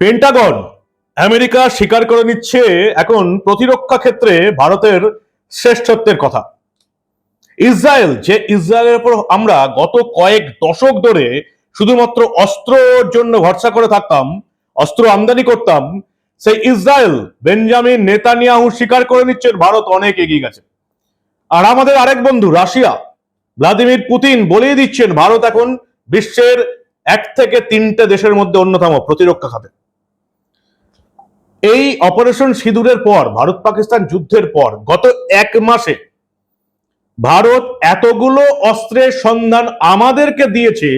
Pentagon America স্বীকার করে নিচ্ছে এখন প্রতিরক্ষা ক্ষেত্রে ভারতের শ্রেষ্ঠত্বের কথা। ইসরায়েল, যে ইসরায়েলের উপর আমরা গত কয়েক দশক ধরে শুধুমাত্র অস্ত্রর জন্য ভরসা করে থাকতাম, অস্ত্র আমদানি করতাম, সেই ইসরায়েল, বেঞ্জামিন নেতানিয়াহু স্বীকার করে নিচ্ছেন ভারত অনেক এগিয়ে গেছে। আর আমাদের আরেক বন্ধু, রাশিয়া, ভ্লাদিমির পুতিন বলেই দিচ্ছেন, ভারত এখন বিশ্বের এক থেকে তিনটে দেশের মধ্যে অন্যতম প্রতিরক্ষা খাতে। এই অপারেশন সিঁদুরের পর, ভারত পাকিস্তান যুদ্ধের পর, গত এক মাসে ভারত এতগুলো অস্ত্রের সন্ধান আমাদেরকে দিয়েছে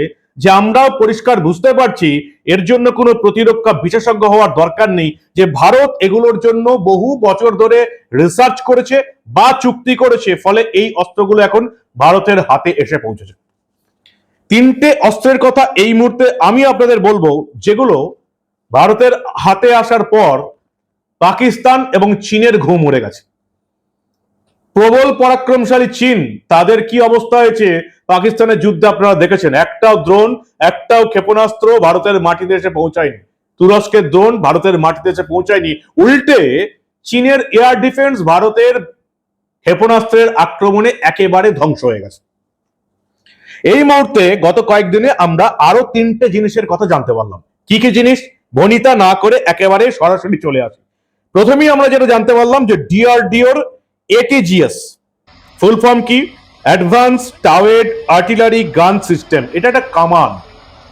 যে আমরাও পরিষ্কার বুঝতে পারছি, এর জন্য কোনো প্রতিরক্ষা বিশেষজ্ঞ হওয়ার দরকার নেই যে ভারত এগুলোর জন্য বহু বছর ধরে রিসার্চ করেছে বা চুক্তি করেছে, ফলে এই অস্ত্রগুলো এখন ভারতের হাতে এসে পৌঁছেছে। তিনটে অস্ত্রের কথা এই মুহূর্তে আমি আপনাদের বলব, যেগুলো ভারতের হাতে আসার পর পাকিস্তান এবং চীনের ঘুম উড়ে গেছে। প্রবল পরাক্রমশালী চীন, তাদের কি অবস্থা হয়েছে? পাকিস্তানের যুদ্ধে আপনারা দেখেছেন, একটাও দ্রোণ একটাও ক্ষেপণাস্ত্র ভারতের মাটিতে এসে পৌঁছায়নি। তুরস্কের দ্রোণ ভারতের মাটিতে এসে পৌঁছায়নি। উল্টে চীনের এয়ার ডিফেন্স ভারতের ক্ষেপণাস্ত্রের আক্রমণে একেবারে ধ্বংস হয়ে গেছে। এই মুহূর্তে গত কয়েকদিনে আমরা আরও তিনটে জিনিসের কথা জানতে পারলাম। কি কি জিনিস? ভনিতা না করে একেবারে সরাসরি চলে আসি। প্রথমেই আমরা যেটা জানতে পারলাম যে ডিআরডিওর এটিজিএস ফুল ফর্ম কি? Advance towed artillery gun system. এটা একটা কামান।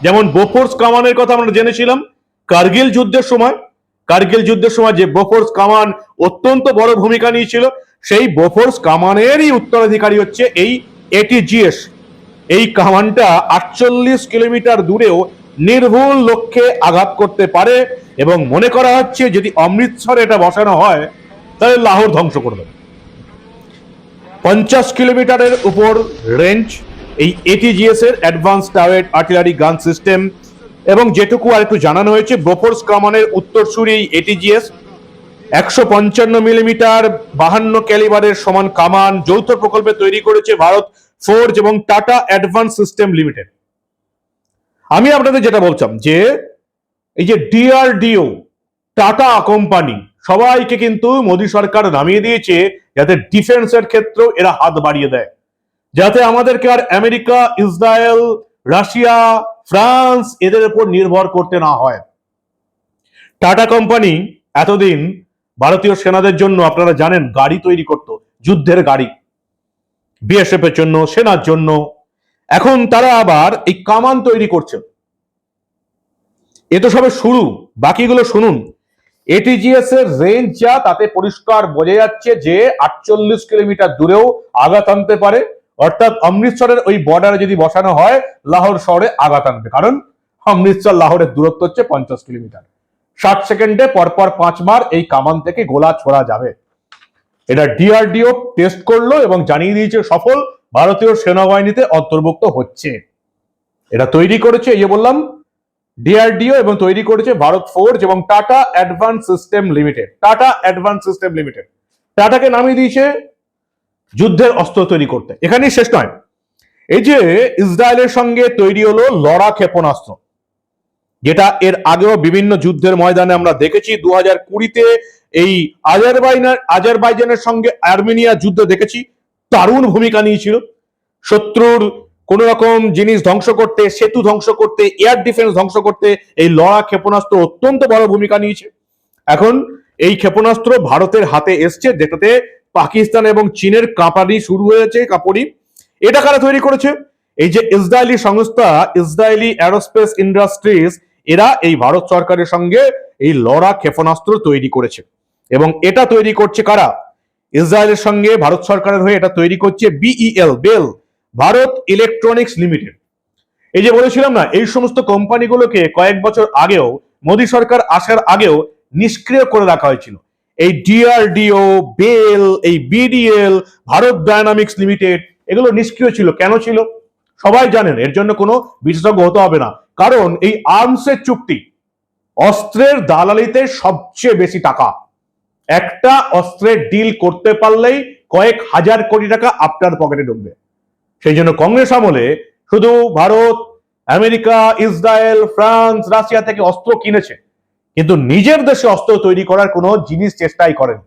যেমন বোফোর্স কামানের কথা আমরা জেনেছিলাম, কার্গিল যুদ্ধের সময়। কার্গিল যুদ্ধের সময় যে বোফোর্স কামান অত্যন্ত বড় ভূমিকা নিয়েছিল, সেই বোফোর্স কামানেরই উত্তরাধিকারী হচ্ছে এই এটিজিএস। এই কামানটা আটচল্লিশ কিলোমিটার দূরেও নির্ভুল লক্ষ্যে আঘাত করতে পারে। এবং মনে করা হচ্ছে যদি অমৃতসরে এটা বসানো হয়, তাহলে লাহোর ধ্বংস করে দেবে। পঞ্চাশ কিলোমিটারের উপর রেঞ্জ এই এটিজিএস এর advance towed artillery gun system এবং যেটুকু আর একটু জানানো হয়েছে বোফোর্স কামানের উত্তরসূরি এই এটিজিএস একশো পঞ্চান্ন মিলিমিটার বাহান্ন ক্যালিবারের সমান কামান যৌথ প্রকল্পে তৈরি করেছে ভারত ফোর্জ এবং টাটা অ্যাডভান্স সিস্টেম লিমিটেড আমি আপনাদের যেটা বলছিলাম যে এই যে ডিআরডিও টাটা কোম্পানি সবাইকে কিন্তু মোদী সরকার নামিয়ে দিয়েছে যাতে ডিফেন্সের ক্ষেত্রেও এরা হাত বাড়িয়ে দেয়। যাতে আমাদেরকে আর আমেরিকা, ইসরায়েল, রাশিয়া, ফ্রান্স এদের উপর নির্ভর করতে না হয়। টাটা কোম্পানি এতদিন ভারতীয় সেনাদের জন্য, আপনারা জানেন, গাড়ি তৈরি করত, যুদ্ধের গাড়ি। বিএসএফ এর জন্য, সেনার জন্য। এখন তারা আবার এই কামান তৈরি করছে। এ তো সবে শুরু, বাকিগুলো শুনুন। এটিজিএস এর রেঞ্জ যা, তাতে পরিষ্কার বোঝা যাচ্ছে যে আটচল্লিশ কিলোমিটার দূরেও আঘাত আনতে পারে। অর্থাৎ অমৃতসরের ওই বর্ডারে যদি বসানো হয়, লাহোর শহরে আঘাত আনবে। কারণ অমৃতসর লাহোরের দূরত্ব হচ্ছে পঞ্চাশ কিলোমিটার। ষাট সেকেন্ডে পরপর পাঁচবার এই কামান থেকে গোলা ছোড়া যাবে। এটা ডিআরডিও টেস্ট করল এবং জানিয়ে দিয়েছে সফল ভারতীয় সেনাবাহিনীতে অন্তর্ভুক্ত হচ্ছে। এটা তৈরি করেছে, এই যে বললাম ডিআরডিও এবং তৈরি করেছে ভারত ফোর্জ এবং Tata advance system limited Tata advance system limited টাটাকে নামিয়ে দিয়েছে যুদ্ধের অস্ত্র তৈরি করতে। এখানেই শেষ নয়। এই যে ইসরায়েলের সঙ্গে তৈরি হলো লড়া ক্ষেপণাস্ত্র, যেটা এর আগেও বিভিন্ন যুদ্ধের ময়দানে আমরা দেখেছি। দু হাজার কুড়িতে এই আজারবাইনার আজারবাইজানের সঙ্গে আর্মেনিয়া যুদ্ধ দেখেছি। দারুণ ভূমিকা নিয়েছিল। শত্রুর কোন রকম জিনিস ধ্বংস করতে, সেতু ধ্বংস করতে এয়ার ডিফেন্স ধ্বংস করতে এই লড়া ক্ষেপণাস্ত্র অত্যন্ত বড় ভূমিকা নিয়েছে। এখন এই ক্ষেপণাস্ত্র ভারতের হাতে এসছে, যেটাতে পাকিস্তান এবং চীনের কাঁপানি শুরু হয়েছে কাপড়ি এটা কারা তৈরি করেছে? এই যে ইসরায়েলি সংস্থা, ইসরায়েলি অ্যারোস্পেস ইন্ডাস্ট্রিজ এরা এই ভারত সরকারের সঙ্গে এই লড়া ক্ষেপণাস্ত্র তৈরি করেছে। এবং এটা তৈরি করছে কারা? ইসরায়েলের সঙ্গে ভারত সরকারের হয়ে এটা তৈরি করছে BEL BEL Bharat electronics limited. এই যে বলেছিলাম না, এই সমস্ত কোম্পানিগুলোকে কয়েক বছর আগেও, মোদী সরকার আসার আগেও নিষ্ক্রিয় করে রাখা হয়েছিল। এই ডিআরডিও, বেল, এই বিডিএল, ভারত ডায়নামিক্স লিমিটেড, এগুলো নিষ্ক্রিয় ছিল। কেন ছিল? সবাই জানেন, এর জন্য কোনো বিশেষজ্ঞ হতে হবে না। কারণ এই আর্মসের চুক্তি অস্ত্রের দালালিতে সবচেয়ে বেশি টাকা। একটা অস্ত্রের ডিল করতে পারলেই কয়েক হাজার কোটি টাকা আপনার পকেটে ঢুকবে। সেই জন্য কংগ্রেস আমলে শুধু Bharat, America, Israel, France, Russia থেকে অস্ত্র কিনেছে। কিন্তু নিজের দেশে অস্ত্র তৈরি করার কোনো জিনিস চেষ্টাই করেন।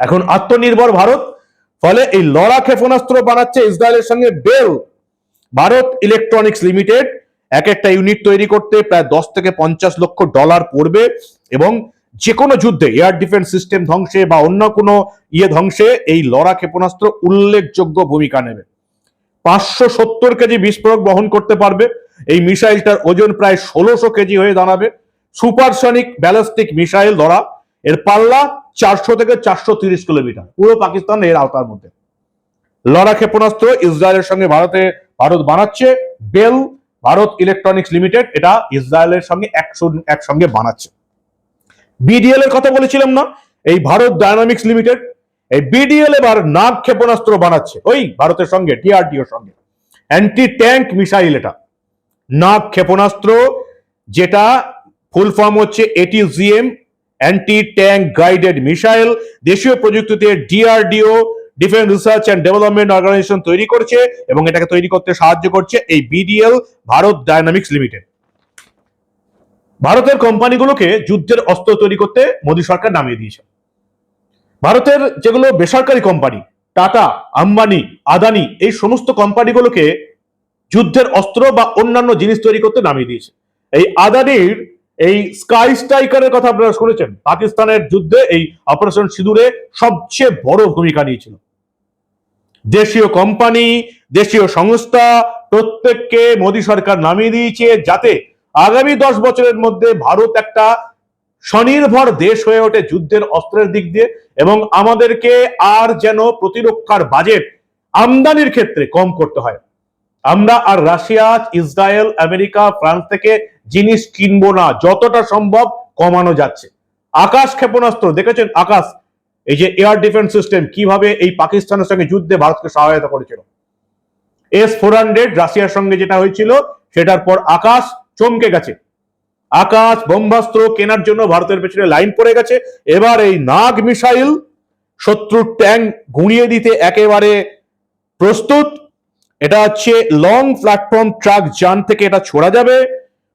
এখন আত্মনির্ভর ভারত, ফলে এই লড়া ক্ষেপণাস্ত্র বানাচ্ছে ইসরায়েলের সঙ্গে বেল। ভারত ইলেকট্রনিক্স লিমিটেড, এক একটা ইউনিট তৈরি করতে প্রায় দশ থেকে পঞ্চাশ লক্ষ ডলার পড়বে এবং যে কোনো যুদ্ধে, এয়ার ডিফেন্স সিস্টেম ধ্বংসে বা অন্য কোনো ইয়ে ধ্বংসে এই লড়া ক্ষেপণাস্ত্র উল্লেখযোগ্য ভূমিকা নেবে। পাঁচশো সত্তর কেজি বিস্ফোরক বহন করতে পারবে। এই মিসাইলটার ওজন প্রায় ষোলোশো কেজি হয়ে দাঁড়াবে। সুপারসনিক ব্যালিস্টিক মিসাইল ধরা, এর পাল্লা চারশো থেকে চারশো তিরিশ কিলোমিটার, পুরো পাকিস্তান এর আওতার মধ্যে। লড়া ক্ষেপণাস্ত্র ইসরায়েলের সঙ্গে ভারতে ভারত বানাচ্ছে। বেল ভারত ইলেকট্রনিক্স লিমিটেড এটা ইসরায়েলের সঙ্গে একসঙ্গে বানাচ্ছে। বিডিএল এর কথা বলেছিলাম না, এই ভারত ডায়নামিক্স লিমিটেড এই বিডিএল এবার নাগ ক্ষেপণাস্ত্র বানাচ্ছে। ওই ভারতের সঙ্গে ডিআরডিওর সঙ্গে। অ্যান্টি ট্যাঙ্ক মিসাইল এটা। নাগ ক্ষেপণাস্ত্র, যেটা ফুল ফর্ম হচ্ছে এটি ATGM anti tank guided missile. দেশীয় প্রযুক্তিতে DRDO, defence research and development organisation তৈরি করছে এবং এটাকে তৈরি করতে সাহায্য করছে এই বিডিএল ভারত ডায়নামিক্স লিমিটেড। ভারতের কোম্পানিগুলোকে যুদ্ধের অস্ত্র তৈরি করতে মোদী সরকার নামিয়ে দিয়েছে। ভারতের যেগুলো বেসরকারি কোম্পানি টাটা, আম্বানি, আদানি, এই সমস্ত কোম্পানিগুলোকে যুদ্ধের অস্ত্র বা অন্যান্য জিনিস তৈরি করতে নামিয়ে দিয়েছে। এই আদানির এই স্কাই স্ট্রাইকারের কথা আপনারা শুনেছেন? পাকিস্তানের যুদ্ধে এই অপারেশন সিঁদুরে সবচেয়ে বড় ভূমিকা নিয়েছিল। দেশীয় কোম্পানি দেশীয় সংস্থা প্রত্যেককে মোদী সরকার নামিয়ে দিয়েছে যাতে আগামী দশ বছরের মধ্যে ভারত একটা স্বনির্ভর দেশ হয়ে ওঠে যুদ্ধের অস্ত্রের দিক দিয়ে এবং আমাদেরকে আর যেন প্রতিরক্ষার বাজেট আমদানির ক্ষেত্রে কম করতে হয়। আমরা আর রাশিয়া, ইসরায়েল, আমেরিকা, ফ্রান্স থেকে জিনিস কিনবো না, যতটা সম্ভব কমানো যাচ্ছে। আকাশ ক্ষেপণাস্ত্র, দেখেছেন আকাশ? এই যে এয়ার ডিফেন্স সিস্টেম, কীভাবে এই পাকিস্তানের সঙ্গে যুদ্ধে ভারতকে সহায়তা করেছিল। এস ফোর হান্ড্রেড, রাশিয়ার সঙ্গে যেটা হয়েছিল, সেটার পর আকাশ চমকে গেছে। আকাশ বোম্বাস্ত্র কেনার জন্য ভারতের পেছনে লাইন পড়ে গেছে। এবার এই নাগ মিসাইল শত্রুর ট্যাঙ্ক গুঁড়িয়ে দিতে একেবারে প্রস্তুত। এটা হচ্ছে লং প্ল্যাটফর্ম ট্রাক যান থেকে এটা ছোড়া যাবে।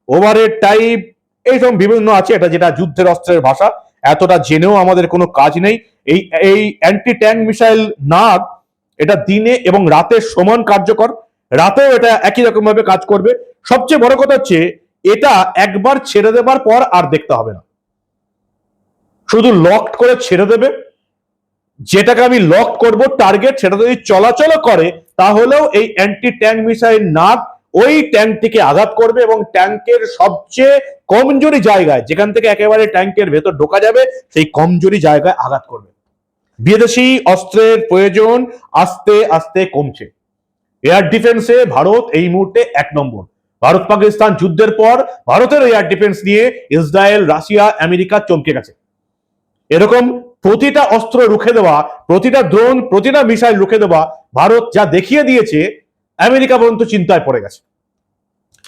ওভারের টাইপ এইসব বিভিন্ন আছে, এটা যেটা যুদ্ধের অস্ত্রের ভাষা। এতটা জেনেও আমাদের কোনো কাজ নেই। এই এই অ্যান্টি ট্যাঙ্ক মিসাইল নাগ, এটা দিনে এবং রাতে সমান কার্যকর। রাতেও এটা একই রকম ভাবে কাজ করবে। সবচেয়ে বড় কথা হচ্ছে এটা একবার ছেড়ে দেবার পর আর দেখতে হবে না। শুধু লক করে ছেড়ে দেবে। যেটাকে আমি লক করব টার্গেট সেটা যদি চলাচল করে, তাহলেও এই অ্যান্টি ট্যাঙ্ক মিসাইল নাগ ওই ট্যাঙ্কটিকে আঘাত করবে এবং ট্যাঙ্কের সবচেয়ে কমজোরি জায়গায়, যেখান থেকে একেবারে ট্যাঙ্কের ভেতর ঢোকা যাবে, সেই কমজোরি জায়গায় আঘাত করবে। বিদেশি অস্ত্রের প্রয়োজন আস্তে আস্তে কমছে। এয়ার ডিফেন্সে ভারত এই মুহূর্তে এক নম্বর। ভারত পাকিস্তান যুদ্ধের পর ভারতের এয়ার ডিফেন্স নিয়ে ইসরায়েল, রাশিয়া, আমেরিকা চমকে গেছে। এরকম প্রতিটা অস্ত্র রুখে দেওয়া, প্রতিটা ড্রোন প্রতিটা মিসাইল রুখে দেওয়া ভারত যা দেখিয়ে দিয়েছে, আমেরিকা পর্যন্ত চিন্তায় পড়ে গেছে।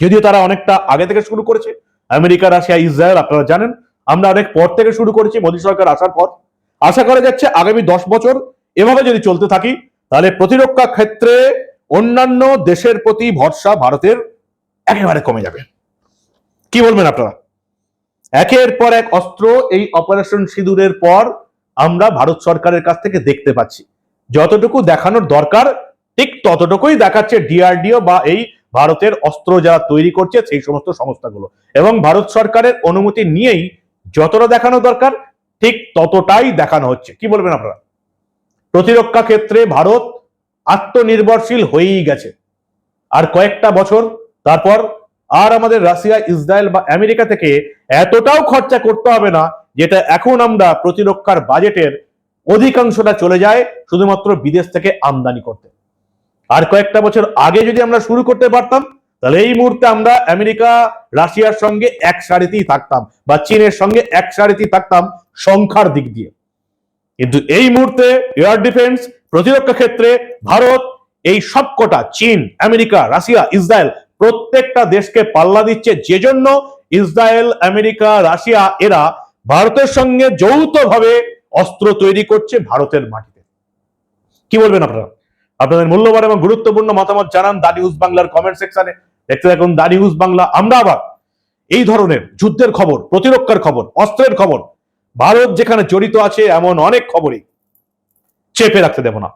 যদিও তারা অনেকটা আগে থেকে শুরু করেছে, আমেরিকা, রাশিয়া, ইসরায়েল, আপনারা জানেন, আমরা অনেক পর থেকে শুরু করেছি মোদী সরকার আসার পর। আশা করা যাচ্ছে আগামী দশ বছর এভাবে যদি চলতে থাকি, তাহলে প্রতিরক্ষা ক্ষেত্রে অন্যান্য দেশের প্রতি ভরসা ভারতের একেবারে কমে যাবে। কি বলবেন আপনারা? একের পর এক অস্ত্র এই অপারেশন সিঁদুরের পর আমরা ভারত সরকারের কাছ থেকে দেখতে পাচ্ছি। যতটুকু দেখানোর দরকার, ঠিক ততটুকুই দেখাচ্ছে ডিআরডিও বা এই ভারতের অস্ত্র যারা তৈরি করছে সেই সমস্ত সংস্থাগুলো। এবং ভারত সরকারের অনুমতি নিয়েই যতটা দেখানো দরকার, ঠিক ততটাই দেখানো হচ্ছে। কি বলবেন আপনারা? প্রতিরক্ষা ক্ষেত্রে ভারত আত্মনির্ভরশীল হয়েই গেছে। আর কয়েকটা বছর তারপর আর আমাদের রাশিয়া, ইসরায়েল বা আমেরিকা থেকে এতটাও খরচা করতে হবে না, যেটা এখন আমরা প্রতিরক্ষার বাজেটের অধিকাংশটা চলে যায় শুধুমাত্র বিদেশ থেকে আমদানি করতে। আর কয়েকটা বছর আগে যদি আমরা শুরু করতে পারতাম, তাহলে এই মুহূর্তে আমরা আমেরিকা, রাশিয়ার সঙ্গে এক সারিতেই থাকতাম বা চীনের সঙ্গে এক সারিতেই থাকতাম সংখ্যার দিক দিয়ে। কিন্তু এই মুহূর্তে এয়ার ডিফেন্স, প্রতিরক্ষা ক্ষেত্রে ভারত, এই সবকটা চীন, আমেরিকা, রাশিয়া, ইসরায়েল প্রত্যেকটা দেশকে পাল্লা দিচ্ছে যে জন্য ইসরায়েল, আমেরিকা, রাশিয়া এরা ভারতের সঙ্গে যৌথভাবে অস্ত্র তৈরি করছে ভারতের মাটিতে। কি বলবেন আপনারা? আপনাদের মূল্যবান এবং গুরুত্বপূর্ণ মতামত জানান দা নিউজ বাংলার কমেন্ট সেকশনে। দেখতে থাকুন দা নিউজ বাংলা। আমরা আবার এই ধরনের যুদ্ধের খবর, প্রতিরক্ষার খবর, অস্ত্রের খবর, ভারত যেখানে জড়িত আছে এমন অনেক খবরই চেপে রাখতে দেব না।